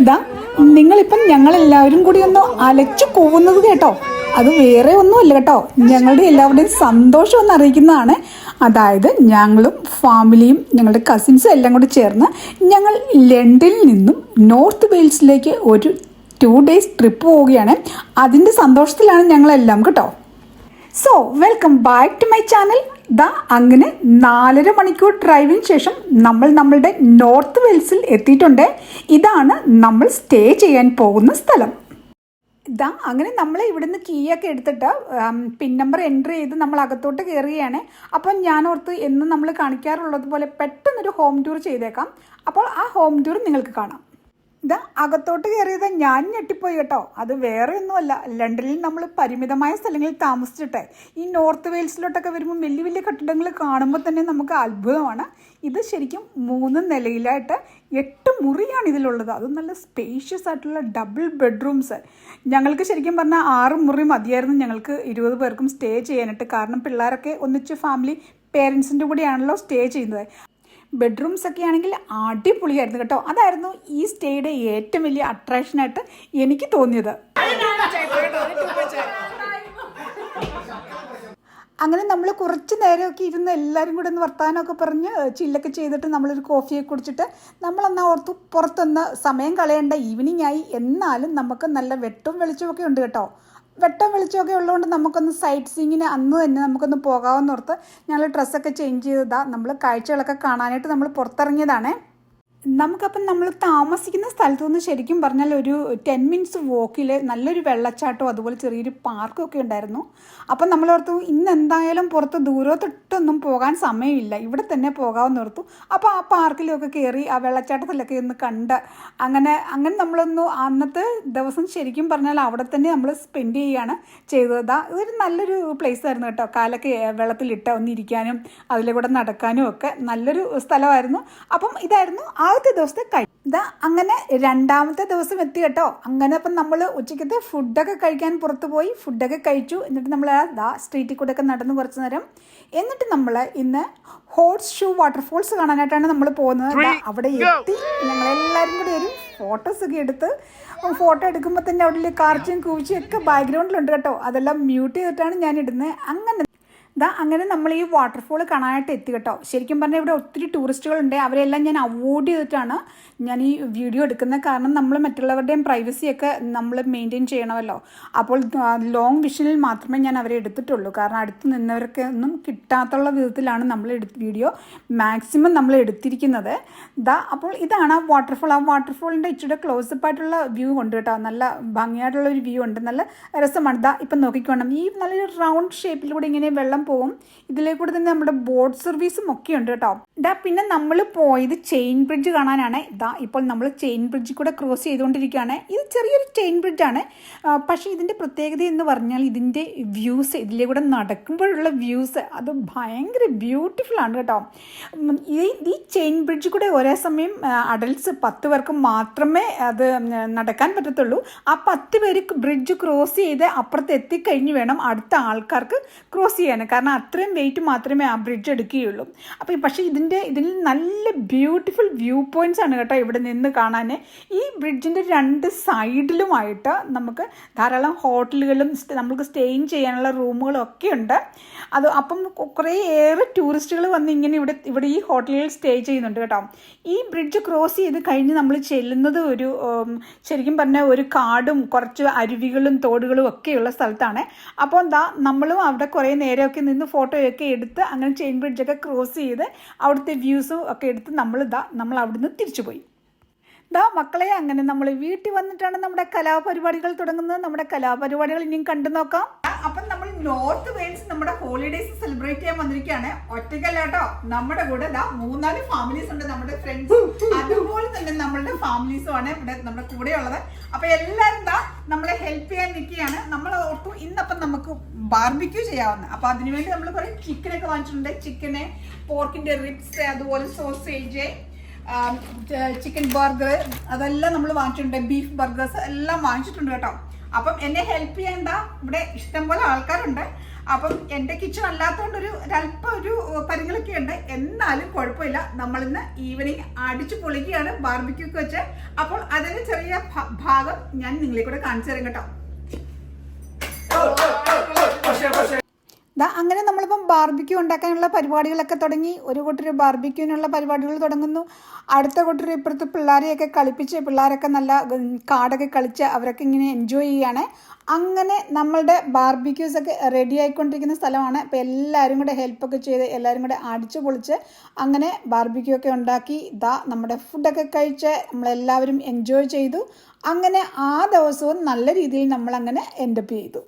ഇതാ നിങ്ങളിപ്പം ഞങ്ങളെല്ലാവരും കൂടി ഒന്ന് അലച്ചു പോകുന്നത് കേട്ടോ. അത് വേറെ ഒന്നുമല്ല കേട്ടോ. ഞങ്ങളുടെ എല്ലാവരുടെയും സന്തോഷം ഒന്ന് അറിയിക്കുന്നതാണ്. അതായത് ഞങ്ങളും ഫാമിലിയും ഞങ്ങളുടെ കസിൻസും എല്ലാം കൂടി ചേർന്ന് ഞങ്ങൾ ലണ്ടനിൽ നിന്നും നോർത്ത് വെയിൽസിലേക്ക് ഒരു ടു ഡേയ്സ് ട്രിപ്പ് പോവുകയാണ്. അതിന്റെ സന്തോഷത്തിലാണ് ഞങ്ങളെല്ലാം കേട്ടോ. So welcome back to my channel ദാ അങ്ങനെ നാലര മണിക്കൂർ ഡ്രൈവിന് ശേഷം നമ്മൾ നമ്മളുടെ നോർത്ത് വെൽസിൽ എത്തിയിട്ടുണ്ട്. ഇതാണ് നമ്മൾ സ്റ്റേ ചെയ്യാൻ പോകുന്ന സ്ഥലം. ഇതാ അങ്ങനെ നമ്മൾ ഇവിടുന്ന് കീയൊക്കെ എടുത്തിട്ട് പിൻ നമ്പർ എന്റർ ചെയ്ത് നമ്മൾ അകത്തോട്ട് കയറുകയാണ്. അപ്പം ഞാൻ ഓർത്ത് എന്നും നമ്മൾ കാണിക്കാറുള്ളത് പോലെ പെട്ടെന്നൊരു ഹോം ടൂർ ചെയ്തേക്കാം. അപ്പോൾ ആ ഹോം ടൂർ നിങ്ങൾക്ക് കാണാം. ഇതാ അകത്തോട്ട് കയറിയത് ഞാൻ ഞെട്ടിപ്പോയി കേട്ടോ. അത് വേറെ ഒന്നുമല്ല. ലണ്ടനിൽ നമ്മൾ പരിമിതമായ സ്ഥലങ്ങളിൽ താമസിച്ചിട്ട്. ഈ നോർത്ത് വെയിൽസിലോട്ടൊക്കെ വരുമ്പോൾ വലിയ വലിയ കെട്ടിടങ്ങൾ കാണുമ്പോൾ തന്നെ നമുക്ക് അത്ഭുതമാണ്. ഇത് ശരിക്കും മൂന്ന് നിലയിലായിട്ട് എട്ട് മുറിയാണ് ഇതിലുള്ളത്. അതും നല്ല സ്പേഷ്യസ് ആയിട്ടുള്ള ഡബിൾ ബെഡ്റൂംസ് ഞങ്ങൾക്ക് ശരിക്കും പറഞ്ഞാൽ ആറ് മുറി മതിയായിരുന്നു ഞങ്ങൾക്ക് ഇരുപത് പേർക്കും സ്റ്റേ ചെയ്യാനായിട്ട്. കാരണം പിള്ളേരൊക്കെ ഒന്നിച്ച് ഫാമിലി പേരൻസിന്റെ കൂടെയാണല്ലോ സ്റ്റേ ചെയ്യുന്നത്. ബെഡ്റൂംസ് ഒക്കെ ആണെങ്കിൽ അടിപൊളിയായിരുന്നു കേട്ടോ. അതായിരുന്നു ഈ സ്റ്റേയുടെ ഏറ്റവും വലിയ അട്രാക്ഷനായിട്ട് എനിക്ക് തോന്നിയത്. അങ്ങനെ നമ്മൾ കുറച്ച് നേരമൊക്കെ ഇരുന്ന് എല്ലാവരും കൂടെ ഒന്ന് വർത്തമാനമൊക്കെ പറഞ്ഞ് ചില്ലൊക്കെ ചെയ്തിട്ട് നമ്മളൊരു കോഫിയൊക്കെ കുടിച്ചിട്ട് നമ്മളെന്നാൽ ഓർത്ത് പുറത്തൊന്ന് സമയം കളയേണ്ട ഈവനിങ് ആയി. എന്നാലും നമുക്ക് നല്ല വെട്ടും വെളിച്ചമൊക്കെ ഉണ്ട് കേട്ടോ. വെട്ടം വെളിച്ചമൊക്കെ ഉള്ളതുകൊണ്ട് നമുക്കൊന്ന് സൈറ്റ് സീങ്ങിന് അന്ന് തന്നെ നമുക്കൊന്ന് പോകാമെന്നോർത്ത് ഞങ്ങൾ ഡ്രസ്സൊക്കെ ചേഞ്ച് ചെയ്തതാണ് നമ്മൾ കാഴ്ചകളൊക്കെ കാണാനായിട്ട് നമ്മൾ പുറത്തിറങ്ങിയതാണേ. നമുക്കപ്പം നമ്മൾ താമസിക്കുന്ന സ്ഥലത്തു നിന്ന് ശരിക്കും പറഞ്ഞാൽ ഒരു ടെൻ മിനിറ്റ്സ് വോക്കിൽ നല്ലൊരു വെള്ളച്ചാട്ടവും അതുപോലെ ചെറിയൊരു പാർക്കും ഒക്കെ ഉണ്ടായിരുന്നു. അപ്പം നമ്മൾ ഓർത്തു ഇന്ന് എന്തായാലും പുറത്ത് ദൂരത്തൊട്ടൊന്നും പോകാൻ സമയമില്ല. ഇവിടെ തന്നെ പോകാമെന്ന് ഓർത്തു. അപ്പോൾ ആ പാർക്കിലൊക്കെ കയറി ആ വെള്ളച്ചാട്ടത്തിലൊക്കെ ഒന്ന് കണ്ട് അങ്ങനെ അങ്ങനെ നമ്മളൊന്ന് അന്നത്തെ ദിവസം ശരിക്കും പറഞ്ഞാൽ അവിടെ തന്നെ നമ്മൾ സ്പെൻഡ് ചെയ്യുകയാണ് ചെയ്തത്. ഇതൊരു നല്ലൊരു പ്ലേസ് ആയിരുന്നു കേട്ടോ. കാലൊക്കെ വെള്ളത്തിലിട്ട് ഒന്നിരിക്കാനും അതിലെ കൂടെ നടക്കാനും ഒക്കെ നല്ലൊരു സ്ഥലമായിരുന്നു. അപ്പം ഇതായിരുന്നു ആദ്യത്തെ ദിവസത്തെ കഴി ഇതാ അങ്ങനെ രണ്ടാമത്തെ ദിവസം എത്തി കേട്ടോ. അങ്ങനെ അപ്പം നമ്മൾ ഉച്ചയ്ക്കത്തെ ഫുഡൊക്കെ കഴിക്കാൻ പുറത്ത് പോയി ഫുഡൊക്കെ കഴിച്ചു. എന്നിട്ട് നമ്മൾ ദാ സ്ട്രീറ്റിൽ കൂടെ ഒക്കെ നടന്നു കുറച്ച് നേരം. എന്നിട്ട് നമ്മൾ ഇന്ന് ഹോട്ട് ഷൂ വാട്ടർഫോൾസ് കാണാനായിട്ടാണ് നമ്മൾ പോകുന്നത്. അവിടെ എത്തി. ഞങ്ങളെല്ലാവരും കൂടി ഒരു ഫോട്ടോസ് ഒക്കെ എടുത്ത് ഫോട്ടോ എടുക്കുമ്പോൾ തന്നെ അവിടെ കാർച്ചയും കൂച്ചും ഒക്കെ ബാക്ക്ഗ്രൗണ്ടിലുണ്ട് കേട്ടോ. അതെല്ലാം മ്യൂട്ട് ചെയ്തിട്ടാണ് ഞാൻ ഇടുന്നത്. അങ്ങനെ ദാ അങ്ങനെ നമ്മൾ ഈ വാട്ടർഫോൾ കാണാനായിട്ട് എത്തി കേട്ടോ. ശരിക്കും പറഞ്ഞാൽ ഇവിടെ ഒത്തിരി ടൂറിസ്റ്റുകളുണ്ട് അവരെല്ലാം ഞാൻ അവോയ്ഡ് ചെയ്തിട്ടാണ് ഞാൻ ഈ വീഡിയോ എടുക്കുന്നത്. കാരണം നമ്മൾ മറ്റുള്ളവരുടെയും പ്രൈവസിയൊക്കെ നമ്മൾ മെയിന്റെയിൻ ചെയ്യണമല്ലോ. അപ്പോൾ ലോങ് വിഷനിൽ മാത്രമേ ഞാൻ അവരെ എടുത്തിട്ടുള്ളൂ. കാരണം അടുത്ത് നിന്നവർക്ക് ഒന്നും കിട്ടാത്തുള്ള വിധത്തിലാണ് നമ്മൾ വീഡിയോ മാക്സിമം നമ്മൾ എടുത്തിരിക്കുന്നത്. ദാ അപ്പോൾ ഇതാണ് ആ വാട്ടർഫോൾ ആ വാട്ടർഫോളിന്റെ ഇച്ചിരി ക്ലോസപ്പ് ആയിട്ടുള്ള വ്യൂ ഉണ്ട് കേട്ടോ. നല്ല ഭംഗിയായിട്ടുള്ള ഒരു വ്യൂ ഉണ്ട്. നല്ല രസമാണ്. ദാ ഇപ്പം നോക്കിക്കോണം. ഈ നല്ലൊരു റൗണ്ട് ഷേപ്പിലൂടെ ഇങ്ങനെ വെള്ളം പോകും. ഇതിലേ കൂടെ തന്നെ നമ്മുടെ ബോട്ട് സർവീസും ഒക്കെ ഉണ്ട് കേട്ടോ. ഇതാ പിന്നെ നമ്മൾ പോയത് ചെയിൻ ബ്രിഡ്ജ് കാണാനാണ്. ഇതാ ഇപ്പോൾ നമ്മൾ ചെയിൻ ബ്രിഡ്ജിൽ കൂടെ ക്രോസ് ചെയ്തുകൊണ്ടിരിക്കുകയാണ്. ഇത് ചെറിയൊരു ചെയിൻ ബ്രിഡ്ജാണ് പക്ഷേ ഇതിന്റെ പ്രത്യേകത എന്ന് പറഞ്ഞാൽ ഇതിന്റെ വ്യൂസ് ഇതിലേ കൂടെ നടക്കുമ്പോഴുള്ള വ്യൂസ് അത് ഭയങ്കര ബ്യൂട്ടിഫുൾ ആണ് കേട്ടോ. ഈ ചെയിൻ ബ്രിഡ്ജ് കൂടെ ഒരേ സമയം അഡൽട്ട്സ് പത്ത് പേർക്ക് മാത്രമേ അത് നടക്കാൻ പറ്റത്തുള്ളൂ. ആ പത്ത് പേര് ബ്രിഡ്ജ് ക്രോസ് ചെയ്ത് അപ്പുറത്ത് എത്തിക്കഴിഞ്ഞ് വേണം അടുത്ത ആൾക്കാർക്ക് ക്രോസ് ചെയ്യാൻ കാരണം അത്രയും വെയിറ്റ് മാത്രമേ ആ ബ്രിഡ്ജ് എടുക്കുകയുള്ളൂ. അപ്പോൾ പക്ഷേ ഇതിന്റെ ഇതിൽ നല്ല ബ്യൂട്ടിഫുൾ വ്യൂ പോയിന്റ്സ് ആണ് കേട്ടോ ഇവിടെ നിന്ന് കാണാൻ ഈ ബ്രിഡ്ജിന്റെ രണ്ട് സൈഡിലുമായിട്ട് നമുക്ക് ധാരാളം ഹോട്ടലുകളും നമുക്ക് സ്റ്റേയിങ് ചെയ്യാനുള്ള റൂമുകളും ഒക്കെ ഉണ്ട്. അത് അപ്പം കുറേ ഏറെ ടൂറിസ്റ്റുകൾ വന്ന് ഇങ്ങനെ ഇവിടെ ഇവിടെ ഈ ഹോട്ടലിൽ സ്റ്റേ ചെയ്യുന്നുണ്ട് കേട്ടോ. ഈ ബ്രിഡ്ജ് ക്രോസ് ചെയ്ത് കഴിഞ്ഞ് നമ്മൾ ചെല്ലുന്നത് ഒരു ശരിക്കും പറഞ്ഞാൽ ഒരു കാടും കുറച്ച് അരുവികളും തോടുകളും ഒക്കെയുള്ള സ്ഥലത്താണ്. അപ്പോൾ എന്താ നമ്മളും അവിടെ കുറേ നേരമൊക്കെ നിന്ന് ഫോട്ടോയൊക്കെ എടുത്ത് അങ്ങനെ ചെയിൻ ബ്രിഡ്ജൊക്കെ ക്രോസ് ചെയ്ത് അവിടുത്തെ വ്യൂസും ഒക്കെ എടുത്ത് നമ്മൾ ഇതാ നമ്മൾ അവിടുന്ന് തിരിച്ചു പോയി ദാ മക്കളെ അങ്ങനെ നമ്മൾ വീട്ടിൽ വന്നിട്ടാണ് നമ്മുടെ കലാപരിപാടികൾ തുടങ്ങുന്നത്. നമ്മുടെ കലാപരിപാടികൾ ഇനിയും കണ്ടു നോക്കാം അപ്പം നമ്മൾ നോർത്ത് വെയിൽസ് നമ്മുടെ ഹോളിഡേസ് സെലിബ്രേറ്റ് ചെയ്യാൻ വന്നിരിക്കുകയാണ്. ഒറ്റയ്ക്കല്ല നമ്മുടെ കൂടെ ദാ മൂന്നാൽ ഫാമിലീസ് ഉണ്ട് നമ്മുടെ ഫ്രണ്ട്സ് അതുപോലെ തന്നെ നമ്മളുടെ ഫാമിലീസും ആണ് ഇവിടെ നമ്മുടെ കൂടെ ഉള്ളത് അപ്പൊ എല്ലാവരും ദാ നമ്മളെ ഹെൽപ്പ് ചെയ്യാൻ നിൽക്കുകയാണ്. നമ്മൾ ഓർത്തു ഇന്നപ്പം നമുക്ക് ബാർബിക്യൂ ചെയ്യാവുന്ന. അപ്പൊ അതിനുവേണ്ടി നമ്മൾ കുറെ ചിക്കനൊക്കെ വാങ്ങിച്ചിട്ടുണ്ട്. ചിക്കന് പോർക്കിന്റെ റിബ്സ് അതുപോലെ സോസേജ് ചിക്കൻ ബർഗർ അതെല്ലാം നമ്മൾ വാങ്ങിച്ചിട്ടുണ്ട്. ബീഫ് ബർഗേഴ്സ് എല്ലാം വാങ്ങിച്ചിട്ടുണ്ട് കേട്ടോ. അപ്പം എന്നെ ഹെൽപ്പ് ചെയ്യേണ്ട. ഇവിടെ ഇഷ്ടംപോലെ ആൾക്കാരുണ്ട്. അപ്പം എന്റെ കിച്ചൺ അല്ലാത്തതുകൊണ്ട് ഒരു ഒരല്പം ഒരു പരിങ്ങളൊക്കെ ഉണ്ട്. എന്നാലും കുഴപ്പമില്ല. നമ്മളിന്ന് ഈവനിങ് അടിച്ചു പൊളിക്കുകയാണ് ബാർബിക്യൂക്ക് വെച്ച്. അപ്പോൾ അതിന് ചെറിയ ഭാഗം ഞാൻ നിങ്ങളെ കൂടെ കാണിച്ചു തരാം കേട്ടോ. ദാ അങ്ങനെ നമ്മളിപ്പം ബാർബിക്യൂ ഉണ്ടാക്കാനുള്ള പരിപാടികളൊക്കെ തുടങ്ങി. ഒരു കൂട്ടർ ബാർബിക്യൂവിനുള്ള പരിപാടികൾ തുടങ്ങുന്നു. അടുത്ത കൂട്ടർ ഇപ്പുറത്ത് പിള്ളേരെയൊക്കെ കളിപ്പിച്ച് പിള്ളേരൊക്കെ നല്ല കാടൊക്കെ കളിച്ച് അവരൊക്കെ ഇങ്ങനെ എൻജോയ് ചെയ്യാണ് അങ്ങനെ നമ്മളുടെ ബാർബിക്യൂസൊക്കെ റെഡി ആയിക്കൊണ്ടിരിക്കുന്ന സ്ഥലമാണ്. അപ്പോൾ എല്ലാവരും കൂടെ ഹെൽപ്പൊക്കെ ചെയ്ത് എല്ലാവരും കൂടെ അടിച്ചു പൊളിച്ച് അങ്ങനെ ബാർബിക്യൂ ഒക്കെ ഉണ്ടാക്കി. ദാ നമ്മുടെ ഫുഡൊക്കെ കഴിച്ച് നമ്മളെല്ലാവരും എൻജോയ് ചെയ്തു. അങ്ങനെ ആ ദിവസവും നല്ല രീതിയിൽ നമ്മളങ്ങനെ എൻഡപ്പ് ചെയ്തു.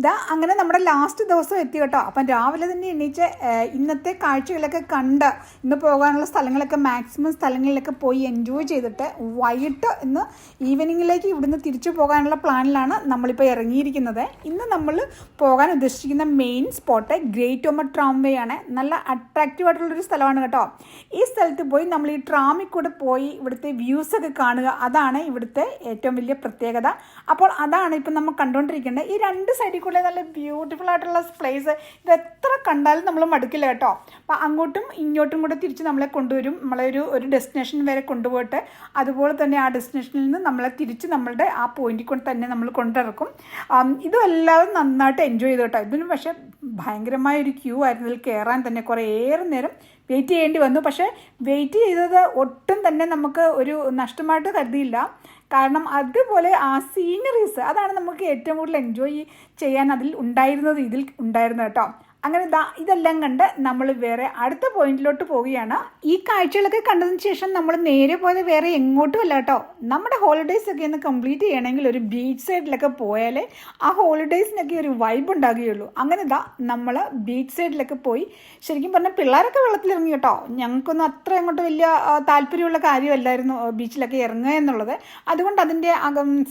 ഇതാ അങ്ങനെ നമ്മുടെ ലാസ്റ്റ് ദിവസം എത്തി കേട്ടോ. അപ്പം രാവിലെ തന്നെ എണീച്ച് ഇന്നത്തെ കാഴ്ചകളൊക്കെ കണ്ട് ഇന്ന് പോകാനുള്ള സ്ഥലങ്ങളൊക്കെ മാക്സിമം സ്ഥലങ്ങളിലൊക്കെ പോയി എൻജോയ് ചെയ്തിട്ട് വൈകിട്ട് ഇന്ന് ഈവനിങ്ങിലേക്ക് ഇവിടുന്ന് തിരിച്ചു പോകാനുള്ള പ്ലാനിലാണ് നമ്മളിപ്പോൾ ഇറങ്ങിയിരിക്കുന്നത്. ഇന്ന് നമ്മൾ പോകാൻ ഉദ്ദേശിക്കുന്ന main spot great Orme tramway ആണ്. നല്ല അട്രാക്റ്റീവ് ആയിട്ടുള്ളൊരു സ്ഥലമാണ് കേട്ടോ. ഈ സ്ഥലത്ത് പോയി നമ്മൾ ഈ ട്രാമിൽ കൂടെ പോയി ഇവിടുത്തെ വ്യൂസ് ഒക്കെ കാണുക. അതാണ് ഇവിടുത്തെ ഏറ്റവും വലിയ പ്രത്യേകത. അപ്പോൾ അതാണ് ഇപ്പം നമ്മൾ കണ്ടുകൊണ്ടിരിക്കേണ്ടത് ഈ രണ്ട് സൈഡിൽ കൂടെ നല്ല ബ്യൂട്ടിഫുൾ ആയിട്ടുള്ള പ്ലേസ് ഇത് എത്ര കണ്ടാലും നമ്മൾ മടുക്കില്ല കേട്ടോ. അപ്പോൾ അങ്ങോട്ടും ഇങ്ങോട്ടും കൂടെ തിരിച്ച് നമ്മളെ കൊണ്ടുവരും. നമ്മളെ ഒരു ഒരു ഡെസ്റ്റിനേഷൻ വരെ കൊണ്ടുപോയിട്ട് അതുപോലെ തന്നെ ആ ഡെസ്റ്റിനേഷനിൽ നിന്ന് നമ്മളെ തിരിച്ച് നമ്മളുടെ ആ പോയിന്റിൽ കൊണ്ട് തന്നെ നമ്മൾ കൊണ്ടിറക്കും. ഇതും എല്ലാവരും നന്നായിട്ട് എൻജോയ് ചെയ്തു കേട്ടോ. ഇതിന് പക്ഷേ ഭയങ്കരമായ ഒരു ക്യൂ ആയിരുന്നു. ഇതിൽ കയറാൻ തന്നെ കുറേ ഏറെ നേരം വെയിറ്റ് ചെയ്യേണ്ടി വന്നു. പക്ഷേ വെയിറ്റ് ചെയ്തത് ഒട്ടും തന്നെ നമുക്ക് ഒരു നഷ്ടമായിട്ട് കരുതിയില്ല. കാരണം അതുപോലെ ആ സീനറീസ് അതാണ് നമുക്ക് ഏറ്റവും കൂടുതൽ എൻജോയ് ചെയ്യാൻ അതിൽ ഉണ്ടായിരുന്നത് ഇതിൽ ഉണ്ടായിരുന്നത് കേട്ടോ. അങ്ങനെ ദാ ഇതെല്ലാം കണ്ട് നമ്മൾ വേറെ അടുത്ത പോയിന്റിലോട്ട് പോവുകയാണ്. ഈ കാഴ്ചകളൊക്കെ കണ്ടതിന് ശേഷം നമ്മൾ നേരെ പോയത് വേറെ എങ്ങോട്ടും അല്ല കേട്ടോ. നമ്മുടെ ഹോളിഡേയ്സ് ഒക്കെ ഒന്ന് കംപ്ലീറ്റ് ചെയ്യണമെങ്കിൽ ഒരു ബീച്ച് സൈഡിലൊക്കെ പോയാലേ ആ ഹോളിഡേയ്സിനൊക്കെ ഒരു വൈബ് ഉണ്ടാകുകയുള്ളൂ. അങ്ങനെ ദാ നമ്മൾ ബീച്ച് സൈഡിലൊക്കെ പോയി. ശരിക്കും പറഞ്ഞാൽ പിള്ളേരൊക്കെ വെള്ളത്തിലിറങ്ങി കേട്ടോ. ഞങ്ങൾക്കൊന്നും അത്ര അങ്ങോട്ട് വലിയ താല്പര്യമുള്ള കാര്യമല്ലായിരുന്നു ബീച്ചിലൊക്കെ ഇറങ്ങുക എന്നുള്ളത്. അതുകൊണ്ട് അതിന്റെ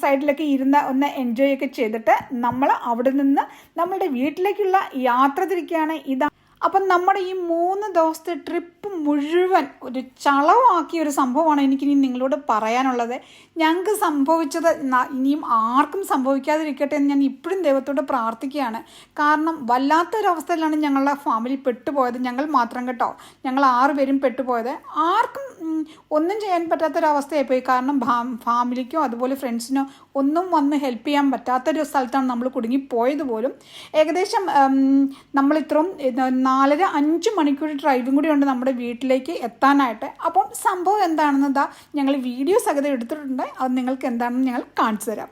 സൈഡിലൊക്കെ ഇരുന്ന് ഒന്ന് എൻജോയ് ഒക്കെ ചെയ്തിട്ട് നമ്മൾ അവിടെ നിന്ന് നമ്മളുടെ വീട്ടിലേക്കുള്ള യാത്ര തിരിക്കുകയാണ് ഇതാ. അപ്പം നമ്മുടെ ഈ മൂന്ന് ദിവസത്തെ ട്രിപ്പ് മുഴുവൻ ഒരു ചളവാക്കിയ ഒരു സംഭവമാണ് എനിക്കിനി നിങ്ങളോട് പറയാനുള്ളത്. ഞങ്ങൾക്ക് സംഭവിച്ചത് ഇനിയും ആർക്കും സംഭവിക്കാതിരിക്കട്ടെ എന്ന് ഞാൻ ഇപ്പോഴും ദൈവത്തോട് പ്രാർത്ഥിക്കുകയാണ്. കാരണം വല്ലാത്തൊരവസ്ഥയിലാണ് ഞങ്ങളുടെ ഫാമിലി പെട്ടുപോയത്. ഞങ്ങൾ മാത്രം കേട്ടോ. ഞങ്ങൾ ആറ് പേരും പെട്ടുപോയത്. ആർക്കും ഒന്നും ചെയ്യാൻ പറ്റാത്തൊരവസ്ഥയായിപ്പോയി കാരണം ഫാമിലിക്കോ അതുപോലെ ഫ്രണ്ട്സിനോ ഒന്നും വന്ന് ഹെൽപ്പ് ചെയ്യാൻ പറ്റാത്തൊരു സ്ഥലത്താണ് നമ്മൾ കുടുങ്ങിപ്പോയത് പോലും. ഏകദേശം നമ്മൾ ഇത്രയും ഇത് നാലര അഞ്ച് മണിക്കൂർ ഡ്രൈവും കൂടി ഉണ്ട് നമ്മുടെ വീട്ടിലേക്ക് എത്താനായിട്ട്. അപ്പം സംഭവം എന്താണെന്ന് ഇതാ ഞങ്ങൾ വീഡിയോ സഹിതം എടുത്തിട്ടുണ്ട്. അത് നിങ്ങൾക്ക് എന്താണെന്ന് ഞങ്ങൾ കാണിച്ചു തരാം.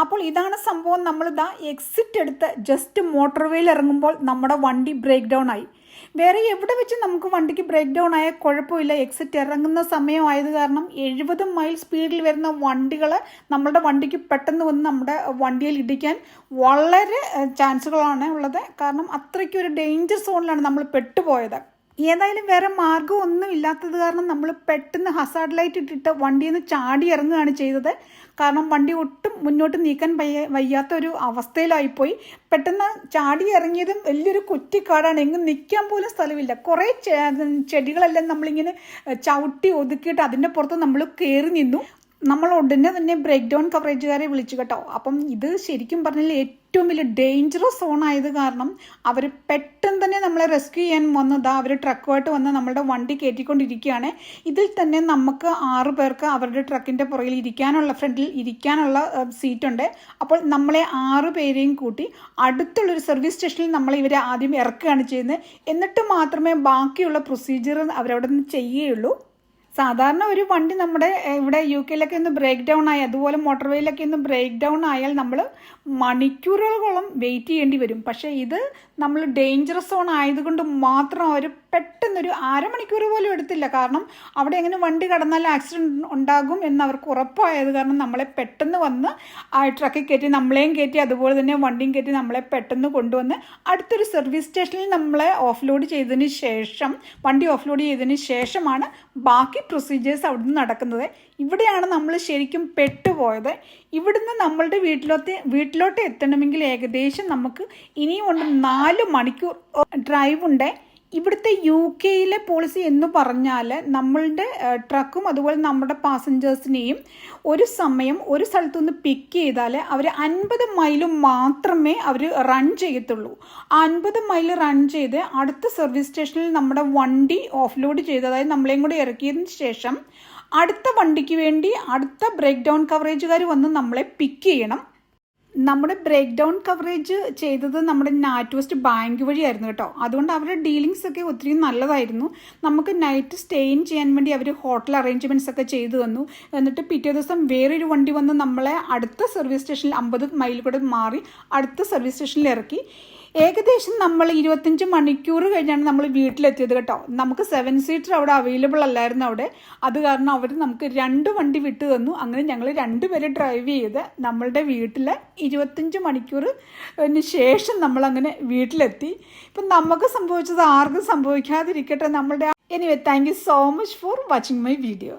അപ്പോൾ ഇതാണ് സംഭവം. നമ്മളിതാ എക്സിറ്റ് എടുത്ത് ജസ്റ്റ് മോട്ടോർ വേയിൽ ഇറങ്ങുമ്പോൾ നമ്മുടെ വണ്ടി ബ്രേക്ക് ഡൗൺ ആയി. വേറെ എവിടെ വെച്ച് നമുക്ക് വണ്ടിക്ക് ബ്രേക്ക് ഡൗൺ ആയാൽ കുഴപ്പമില്ല. എക്സിറ്റ് ഇറങ്ങുന്ന സമയമായത് കാരണം എഴുപത് മൈൽ സ്പീഡിൽ വരുന്ന വണ്ടികൾ നമ്മുടെ വണ്ടിക്ക് പെട്ടെന്ന് വന്ന് നമ്മുടെ വണ്ടിയിൽ ഇടിക്കാൻ വളരെ ചാൻസുകളാണ് ഉള്ളത്. കാരണം അത്രയ്ക്ക് ഒരു ഡേഞ്ചർ സോണിലാണ് നമ്മൾ പെട്ടുപോയത്. ഏതായാലും വേറെ മാർഗം ഒന്നും ഇല്ലാത്തത് കാരണം നമ്മൾ പെട്ടെന്ന് ഹസാർഡ് ലൈറ്റ് ഇട്ടിട്ട് വണ്ടിയിൽ നിന്ന് ചാടി ഇറങ്ങുകയാണ് ചെയ്തത്. കാരണം വണ്ടി ഒട്ടും മുന്നോട്ട് നീക്കാൻ വയ്യ വയ്യാത്ത ഒരു അവസ്ഥയിലായിപ്പോയി. പെട്ടെന്ന് ചാടി ഇറങ്ങിയതും വലിയൊരു കുറ്റിക്കാടാണ്. എങ്ങും നിൽക്കാൻ പോലും സ്ഥലമില്ല. കുറേ ചെടികളെല്ലാം നമ്മളിങ്ങനെ ചവിട്ടി ഒതുക്കിയിട്ട് അതിന്റെ പുറത്ത് നമ്മൾ കയറി നിന്നു. നമ്മൾ ഉടനെ തന്നെ ബ്രേക്ക് ഡൗൺ കവറേജുകാരെ വിളിച്ചു കേട്ടോ. അപ്പം ഇത് ശരിക്കും പറഞ്ഞാൽ ഏറ്റവും വലിയ ഡേഞ്ചറസ് സോൺ ആയത് കാരണം അവർ പെട്ടെന്ന് തന്നെ നമ്മളെ റെസ്ക്യൂ ചെയ്യാൻ വന്നതാ അവർ ട്രക്കുമായിട്ട് വന്ന് നമ്മളുടെ വണ്ടി കയറ്റിക്കൊണ്ടിരിക്കുകയാണ്. ഇതിൽ തന്നെ നമുക്ക് ആറ് പേർക്ക് അവരുടെ ട്രക്കിന്റെ പുറകിൽ ഇരിക്കാനുള്ള ഫ്രണ്ടിൽ ഇരിക്കാനുള്ള സീറ്റുണ്ട് അപ്പോൾ നമ്മളെ ആറ് പേരെയും കൂട്ടി അടുത്തുള്ളൊരു സർവീസ് സ്റ്റേഷനിൽ നമ്മൾ ഇവരെ ആദ്യം ഇറക്കുകയാണ് ചെയ്യുന്നത്. എന്നിട്ട് മാത്രമേ ബാക്കിയുള്ള പ്രൊസീജിയർ അവരവിടെ നിന്ന് ചെയ്യുകയുള്ളൂ. സാധാരണ ഒരു വണ്ടി നമ്മുടെ ഇവിടെ യു കെയിലൊക്കെ ഒന്ന് ബ്രേക്ക് ഡൗൺ ആയി അതുപോലെ മോട്ടോർ വേയിലൊക്കെ ഒന്ന് ബ്രേക്ക് ഡൗൺ ആയാൽ നമ്മൾ മണിക്കൂറുകളോളം വെയിറ്റ് ചെയ്യേണ്ടി വരും. പക്ഷേ ഇത് നമ്മൾ ഡേഞ്ചറസ് സോൺ ആയതുകൊണ്ട് മാത്രം അവർ പെട്ടെന്നൊരു അരമണിക്കൂർ പോലും എടുത്തില്ല. കാരണം അവിടെ എങ്ങനെ വണ്ടി കടന്നാൽ ആക്സിഡന്റ് ഉണ്ടാകും എന്ന് അവർക്ക് ഉറപ്പായത് കാരണം നമ്മളെ പെട്ടെന്ന് വന്ന് ആ ട്രക്കിൽ കയറ്റി നമ്മളെയും കയറ്റി അതുപോലെ തന്നെ വണ്ടിയും കയറ്റി നമ്മളെ പെട്ടെന്ന് കൊണ്ടുവന്ന് അടുത്തൊരു സർവീസ് സ്റ്റേഷനിൽ നമ്മളെ ഓഫ് ലോഡ് ചെയ്തതിന് ശേഷം വണ്ടി ഓഫ് ലോഡ് ചെയ്തതിന് ശേഷമാണ് ബാക്കി പ്രൊസീജിയേഴ്സ് അവിടുന്ന് നടക്കുന്നത്. ഇവിടെയാണ് നമ്മൾ ശരിക്കും പെട്ടുപോയത്. ഇവിടുന്ന് നമ്മളുടെ വീട്ടിലോട്ട് വീട്ടിലോട്ട് എത്തണമെങ്കിൽ ഏകദേശം നമുക്ക് ഇനിയും ഉണ്ട് നാല് മണിക്കൂർ ഡ്രൈവ് ഉണ്ട്. ഇവിടുത്തെ യു കെയിലെ പോളിസി എന്ന് പറഞ്ഞാൽ നമ്മളുടെ ട്രക്കും അതുപോലെ നമ്മുടെ പാസഞ്ചേഴ്സിനെയും ഒരു സമയം ഒരു സ്ഥലത്തുനിന്ന് പിക്ക് ചെയ്താൽ അവർ അൻപത് മൈൽ മാത്രമേ അവർ റൺ ചെയ്യത്തുള്ളൂ. ആ അൻപത് മൈൽ റൺ ചെയ്ത് അടുത്ത സർവീസ് സ്റ്റേഷനിൽ നമ്മുടെ വണ്ടി ഓഫ് ലോഡ് ചെയ്ത് അതായത് നമ്മളെയും കൂടി ഇറക്കിയതിന് ശേഷം അടുത്ത വണ്ടിക്ക് വേണ്ടി അടുത്ത ബ്രേക്ക് ഡൗൺ കവറേജുകാർ വന്ന് നമ്മളെ പിക്ക് ചെയ്യണം. നമ്മുടെ ബ്രേക്ക് ഡൗൺ കവറേജ് ചെയ്തത് നമ്മുടെ നാറ്റ് വെസ്റ്റ് ബാങ്ക് വഴിയായിരുന്നു കേട്ടോ. അതുകൊണ്ട് അവരുടെ ഡീലിങ്സ് ഒക്കെ ഒത്തിരി നല്ലതായിരുന്നു. നമുക്ക് നൈറ്റ് സ്റ്റേയിൻ ചെയ്യാൻ വേണ്ടി അവർ ഹോട്ടൽ അറേഞ്ച്മെന്റ്സ് ഒക്കെ ചെയ്തു തന്നു. എന്നിട്ട് പിറ്റേ ദിവസം വേറൊരു വണ്ടി വന്ന് നമ്മളെ അടുത്ത സർവീസ് സ്റ്റേഷനിൽ അമ്പത് മൈൽ കൂടെ മാറി അടുത്ത സർവീസ് സ്റ്റേഷനിൽ ഇറക്കി. ഏകദേശം നമ്മൾ ഇരുപത്തഞ്ച് മണിക്കൂർ കഴിഞ്ഞാണ് നമ്മൾ വീട്ടിലെത്തിയത് കേട്ടോ. നമുക്ക് സെവൻ സീറ്റർ അവിടെ അവൈലബിൾ അല്ലായിരുന്നു അവിടെ. അത് കാരണം അവർ നമുക്ക് രണ്ട് വണ്ടി വിട്ടു തന്നു. അങ്ങനെ ഞങ്ങൾ രണ്ടുപേരെ ഡ്രൈവ് ചെയ്ത് നമ്മളുടെ വീട്ടിൽ ഇരുപത്തഞ്ച് മണിക്കൂറിന് ശേഷം നമ്മളങ്ങനെ വീട്ടിലെത്തി. ഇപ്പം നമുക്ക് സംഭവിച്ചത് ആർക്കും സംഭവിക്കാതിരിക്കട്ടെ. നമ്മളുടെ anyway thank you so much for watching my video